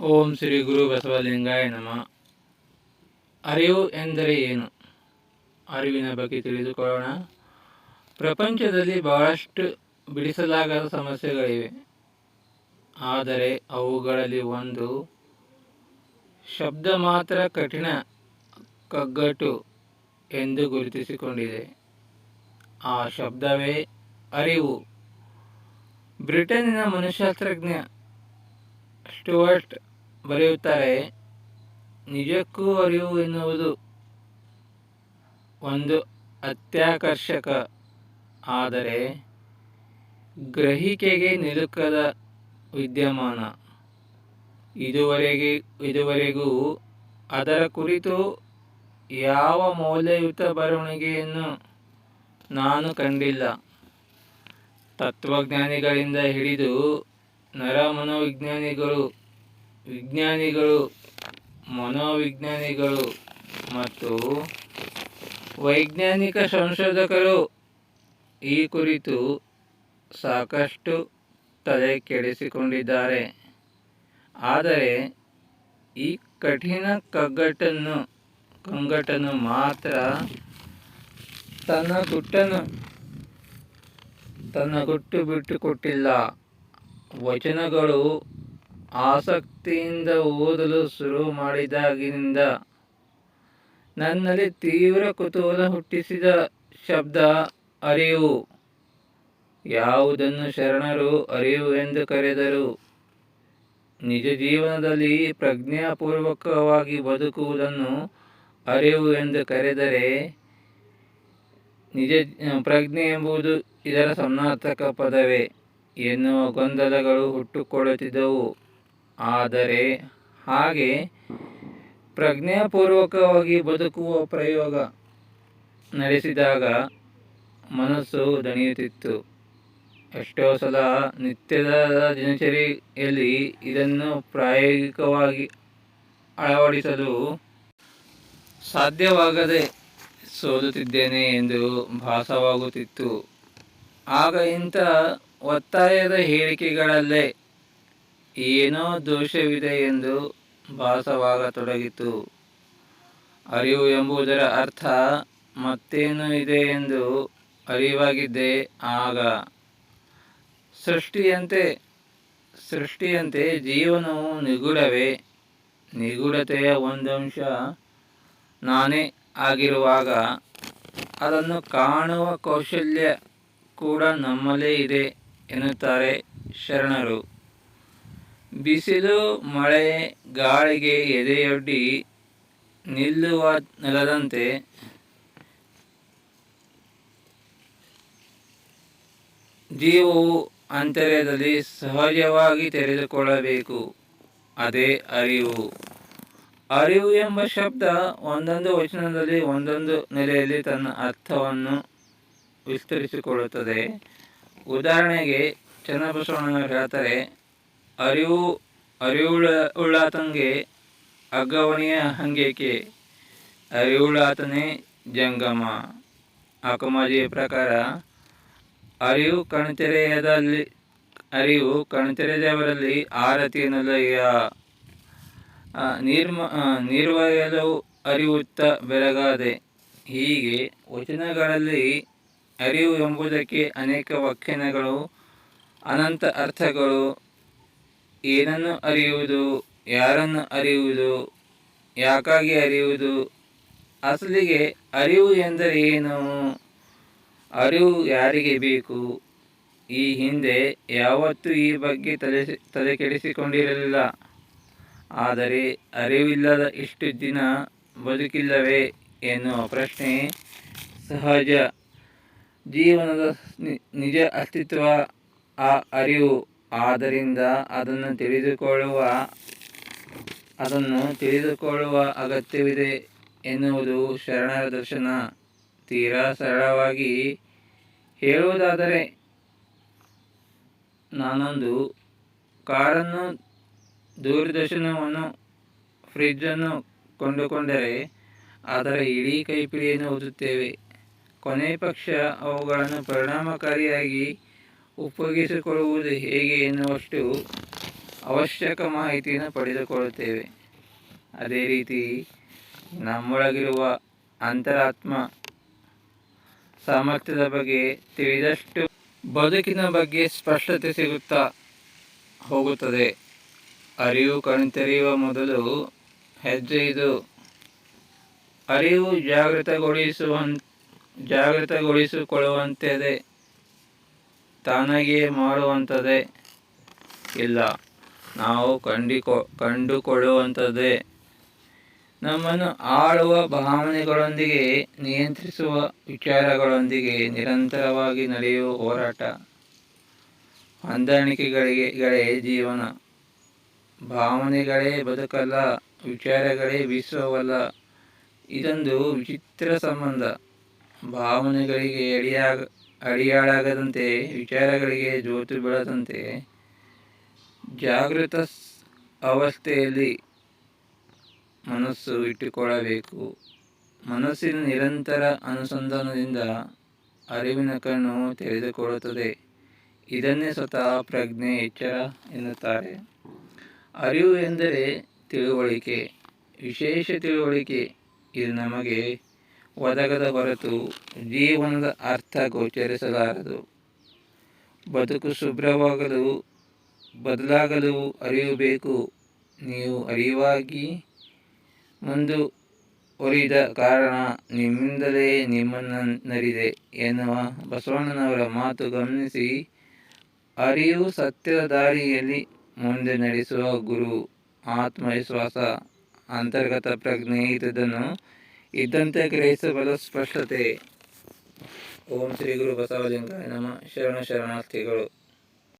ಓಂ ಶ್ರೀ ಗುರು ಬಸವಲಿಂಗಾಯ ನಮ. ಅರಿವು ಎಂದರೆ ಏನು? ಅರಿವಿನ ಬಗ್ಗೆ ತಿಳಿದುಕೊಳ್ಳೋಣ. ಪ್ರಪಂಚದಲ್ಲಿ ಬಹಳಷ್ಟು ಬಿಡಿಸಲಾಗದ ಸಮಸ್ಯೆಗಳಿವೆ. ಆದರೆ ಅವುಗಳಲ್ಲಿ ಒಂದು ಶಬ್ದ ಮಾತ್ರ ಕಠಿಣ ಕಗ್ಗಟ್ಟು ಎಂದು ಗುರುತಿಸಿಕೊಂಡಿದೆ. ಆ ಶಬ್ದವೇ ಅರಿವು. ಬ್ರಿಟನ್ನಿನ ಮನುಷ್ಯಶಾಸ್ತ್ರಜ್ಞ ಸ್ಟುವರ್ಟ್ ಬರೆಯುತ್ತಾರೆ ನಿಜಕ್ಕೂ ಅರಿವು ಎನ್ನುವುದು ಒಂದು ಅತ್ಯಾಕರ್ಷಕ. ಆದರೆ ಗ್ರಹಿಕೆಗೆ ನಿಲುಕದ ವಿದ್ಯಮಾನ. ಇದುವರೆಗೆ, ಇದುವರೆಗೂ ಅದರ ಕುರಿತು ಯಾವ ಮೌಲ್ಯಯುತ ಬರವಣಿಗೆಯನ್ನು ನಾನು ಕಂಡಿಲ್ಲ. ತತ್ವಜ್ಞಾನಿಗಳಿಂದ ಹಿಡಿದು ನರಮನೋವಿಜ್ಞಾನಿಗಳು ವಿಜ್ಞಾನಿಗಳು, ಮನೋವಿಜ್ಞಾನಿಗಳು ಮತ್ತು ವೈಜ್ಞಾನಿಕ ಸಂಶೋಧಕರು ಈ ಕುರಿತು ಸಾಕಷ್ಟು ತಲೆ ಕೆಡಿಸಿಕೊಂಡಿದ್ದಾರೆ ಆದರೆ, ಈ ಕಠಿಣ ಕಗ್ಗಟ್ಟನ್ನು ಕಂಗಟ್ಟನ್ನು ಮಾತ್ರ ತನ್ನ ಗುಟ್ಟನ್ನು, ತನ್ನ ಗುಟ್ಟು ಬಿಟ್ಟುಕೊಟ್ಟಿಲ್ಲ ವಚನಗಳು ಆಸಕ್ತಿಯಿಂದ ಓದಲು ಶುರು ಮಾಡಿದಾಗಿನಿಂದ ನನ್ನಲ್ಲಿ ತೀವ್ರ ಕುತೂಹಲ ಹುಟ್ಟಿಸಿದ ಶಬ್ದ ಅರಿವು. ಯಾವುದನ್ನು ಶರಣರು ಅರಿವು ಎಂದು ಕರೆದರು? ನಿಜ ಜೀವನದಲ್ಲಿ ಪ್ರಜ್ಞಾಪೂರ್ವಕವಾಗಿ ಬದುಕುವುದನ್ನು ಅರಿವು ಎಂದು ಕರೆದರೆ ನಿಜ, ಪ್ರಜ್ಞೆ ಎಂಬುದು ಇದರ ಸಮಾನಾರ್ಥಕ ಪದವೇ. ಎನ್ನುವ ಗೊಂದಲಗಳು ಹುಟ್ಟುಕೊಳ್ಳುತ್ತಿದ್ದವು ಆದರೆ ಹಾಗೆ ಪ್ರಜ್ಞಾಪೂರ್ವಕವಾಗಿ ಬದುಕುವ ಪ್ರಯೋಗ ನಡೆಸಿದಾಗ ಮನಸ್ಸು ದಣಿಯುತ್ತಿತ್ತು. ಎಷ್ಟೋ ಸಲ ನಿತ್ಯದ ದಿನಚರಿಯಲ್ಲಿ ಇದನ್ನು ಪ್ರಾಯೋಗಿಕವಾಗಿ ಅಳವಡಿಸಲು ಸಾಧ್ಯವಾಗದೆ ಸೋಲುತ್ತಿದ್ದೇನೆ ಎಂದು ಭಾಸವಾಗುತ್ತಿತ್ತು. ಆಗ ಇಂಥ ಒತ್ತಾಯದ ಹೇಳಿಕೆಗಳಲ್ಲೇ ಏನೋ ದೋಷವಿದೆ ಎಂದು ಭಾಸವಾಗತೊಡಗಿತು. ಅರಿವು ಎಂಬುದರ ಅರ್ಥ ಮತ್ತೇನು ಇದೆ ಎಂದು ಅರಿವಾಗಿದ್ದೆ ಆಗ. ಸೃಷ್ಟಿಯಂತೆ ಸೃಷ್ಟಿಯಂತೆ ಜೀವನವು ನಿಗೂಢವೇ? ನಿಗೂಢತೆಯ ಒಂದಂಶ ನಾನೇ ಆಗಿರುವಾಗ ಅದನ್ನು ಕಾಣುವ ಕೌಶಲ್ಯ ಕೂಡ ನಮ್ಮಲ್ಲೇ ಇದೆ ಎನ್ನುತ್ತಾರೆ ಶರಣರು. ಬಿಸಿಲು, ಮಳೆ, ಗಾಳಿಗೆ ಎದೆಯೊಡ್ಡಿ ನಿಲ್ಲುವ ನೆಲದಂತೆ ಜೀವವು ಅಂತರ್ಯದಲ್ಲಿ ಸಹಜವಾಗಿ ತೆರೆದುಕೊಳ್ಳಬೇಕು. ಅದೇ ಅರಿವು. ಅರಿವು ಎಂಬ ಶಬ್ದ ಒಂದೊಂದು ವಚನದಲ್ಲಿ ಒಂದೊಂದು ನೆಲೆಯಲ್ಲಿ ತನ್ನ ಅರ್ಥವನ್ನು ವಿಸ್ತರಿಸಿಕೊಳ್ಳುತ್ತದೆ. ಉದಾಹರಣೆಗೆ ಚನ್ನಬಸವಣ್ಣನವರು ಹೇಳ್ತಾರೆ ಅರಿವು ಅರಿವುಳ ಉಳ್ಳಾತಂಗೆ, ಅಗ್ಗವನೆಯ ಹಂಗೇಕೆ? ಅರಿವುಳ್ಳಾತನೇ ಜಂಗಮ. ಅಕಮಾಜಿಯ ಪ್ರಕಾರ, ಅರಿವು ಕಣ್ತೆರೆಯದಲ್ಲಿ, ಅರಿವು ಕಣ್ತೆರೆದವರಲ್ಲಿ ಆರತಿ ಎನ್ನಲಯ್ಯ ನಿರ್ಮ ನಿರ್ವಯಲು ಅರಿವುತ್ತ ಬೆಳಗಾದೆ ಹೀಗೆ ವಚನಗಳಲ್ಲಿ ಅರಿವು ಎಂಬುದಕ್ಕೆ ಅನೇಕ ವ್ಯಾಖ್ಯಾನಗಳು, ಅನಂತ ಅರ್ಥಗಳು ಏನನ್ನು ಅರಿಯುವುದು, ಯಾರನ್ನು ಅರಿಯುವುದು, ಯಾಕಾಗಿ ಅರಿಯುವುದು? ಅಸಲಿಗೆ ಅರಿವು ಎಂದರೆ ಏನು? ಅರಿವು ಯಾರಿಗೆ ಬೇಕು? ಈ ಹಿಂದೆ ಯಾವತ್ತೂ ಈ ಬಗ್ಗೆ ತಲೆ ತಲೆ ಕೆಡಿಸಿಕೊಂಡಿರಲಿಲ್ಲ ಆದರೆ ಅರಿವಿಲ್ಲದ ಇಷ್ಟು ದಿನ ಬದುಕಿಲ್ಲವೇ ಎನ್ನುವ ಪ್ರಶ್ನೆ ಸಹಜ. ಜೀವನದ ನಿಜ ಅಸ್ತಿತ್ವ, ಆ ಅರಿವು ಆದ್ದರಿಂದ ಅದನ್ನು ತಿಳಿದುಕೊಳ್ಳುವ ಅದನ್ನು ತಿಳಿದುಕೊಳ್ಳುವ ಅಗತ್ಯವಿದೆ ಎನ್ನುವುದು ಶರಣರ ದರ್ಶನ. ತೀರಾ ಸರಳವಾಗಿ ಹೇಳುವುದಾದರೆ, ನಾನೊಂದು ಕಾರನ್ನು ದೂರದರ್ಶನವನ್ನು ಫ್ರಿಜ್ಜನ್ನು ಕೊಂಡುಕೊಂಡರೆ ಅದರ ಇಡೀ ಕೈಪಿಡಿಯನ್ನು ಓದುತ್ತೇವೆ. ಕೊನೆ ಪಕ್ಷ ಅವುಗಳನ್ನು ಪರಿಣಾಮಕಾರಿಯಾಗಿ ಉಪಯೋಗಿಸಿಕೊಳ್ಳುವುದು ಹೇಗೆ ಎನ್ನುವಷ್ಟು ಅವಶ್ಯಕ ಮಾಹಿತಿಯನ್ನು ಪಡೆದುಕೊಳ್ಳುತ್ತೇವೆ. ಅದೇ ರೀತಿ ನಮ್ಮೊಳಗಿರುವ ಅಂತರಾತ್ಮ ಸಾಮರ್ಥ್ಯದ ಬಗ್ಗೆ ತಿಳಿದಷ್ಟು ಬದುಕಿನ ಬಗ್ಗೆ ಸ್ಪಷ್ಟತೆ ಸಿಗುತ್ತಾ ಹೋಗುತ್ತದೆ. ಅರಿವು ಕಣ್ತೆರೆಯುವ ಮೊದಲು ಹೆಜ್ಜೆ ಇದು. ಅರಿವು ಜಾಗೃತಗೊಳಿಸುವ ಜಾಗೃತಗೊಳಿಸಿಕೊಳ್ಳುವಂಥದ್ದೇ ತಾನಾಗಿಯೇ ಮಾಡುವಂಥದ್ದೇ ಇಲ್ಲ. ನಾವು ಕಂಡಿಕೊ ಕಂಡುಕೊಳ್ಳುವಂಥದ್ದೇ ನಮ್ಮನ್ನು ಆಳುವ ಭಾವನೆಗಳೊಂದಿಗೆ, ನಿಯಂತ್ರಿಸುವ ವಿಚಾರಗಳೊಂದಿಗೆ ನಿರಂತರವಾಗಿ ನಡೆಯುವ ಹೋರಾಟ ಹೊಂದಾಣಿಕೆಗಳಿಗೆಗಳೇ ಜೀವನ. ಭಾವನೆಗಳೇ ಬದುಕಲ್ಲ, ವಿಚಾರಗಳೇ ವಿಶ್ವವಲ್ಲ ಇದೊಂದು ವಿಚಿತ್ರ ಸಂಬಂಧ. ಭಾವನೆಗಳಿಗೆ ಅಡಿಯಾಗ ಅಡಿಯಾಳಾಗದಂತೆ, ವಿಚಾರಗಳಿಗೆ ಜೋತು ಬೀಳದಂತೆ, ಜಾಗೃತ ಅವಸ್ಥೆಯಲ್ಲಿ ಮನಸ್ಸು ಇಟ್ಟುಕೊಳ್ಳಬೇಕು. ಮನಸ್ಸಿನ ನಿರಂತರ ಅನುಸಂಧಾನದಿಂದ ಅರಿವಿನ ಕಣ್ಣು ತೆರೆದುಕೊಳ್ಳುತ್ತದೆ. ಇದನ್ನೇ ಸ್ವತಃ ಪ್ರಜ್ಞೆ, ಎಚ್ಚರ ಎನ್ನುತ್ತಾರೆ. ಅರಿವು ಎಂದರೆ ತಿಳುವಳಿಕೆ. ವಿಶೇಷ ತಿಳುವಳಿಕೆ. ಇದು ನಮಗೆ ಒದಗದ ಹೊರತು ಜೀವನದ ಅರ್ಥ ಗೋಚರಿಸಲಾರದು. ಬದುಕು ಶುಭ್ರವಾಗಲು, ಬದಲಾಗಲು ಅರಿಯಬೇಕು. ನೀವು ಅರಿವಾಗಿ ಮುಂದುವರಿದ ಕಾರಣ ನಿಮ್ಮಿಂದಲೇ ನಿಮ್ಮನ್ನು ನರಿದೆ ಎನ್ನುವ ಬಸವಣ್ಣನವರ ಮಾತು ಗಮನಿಸಿ ಅರಿವು ಸತ್ಯದ ದಾರಿಯಲ್ಲಿ ಮುಂದೆ ನಡೆಸುವ ಗುರು, ಆತ್ಮವಿಶ್ವಾಸ, ಅಂತರ್ಗತ ಪ್ರಜ್ಞೆ ಇದ್ದುದನ್ನು ಇದ್ದಂತೆ ಗ್ರಹಿಸಬಲ್ಲ ಸ್ಪಷ್ಟತೆ ಓಂ ಶ್ರೀ ಗುರು ಬಸವಲಿಂಗ ನಮ್ಮ ಶರಣ ಶರಣಾರ್ಥಿಗಳು.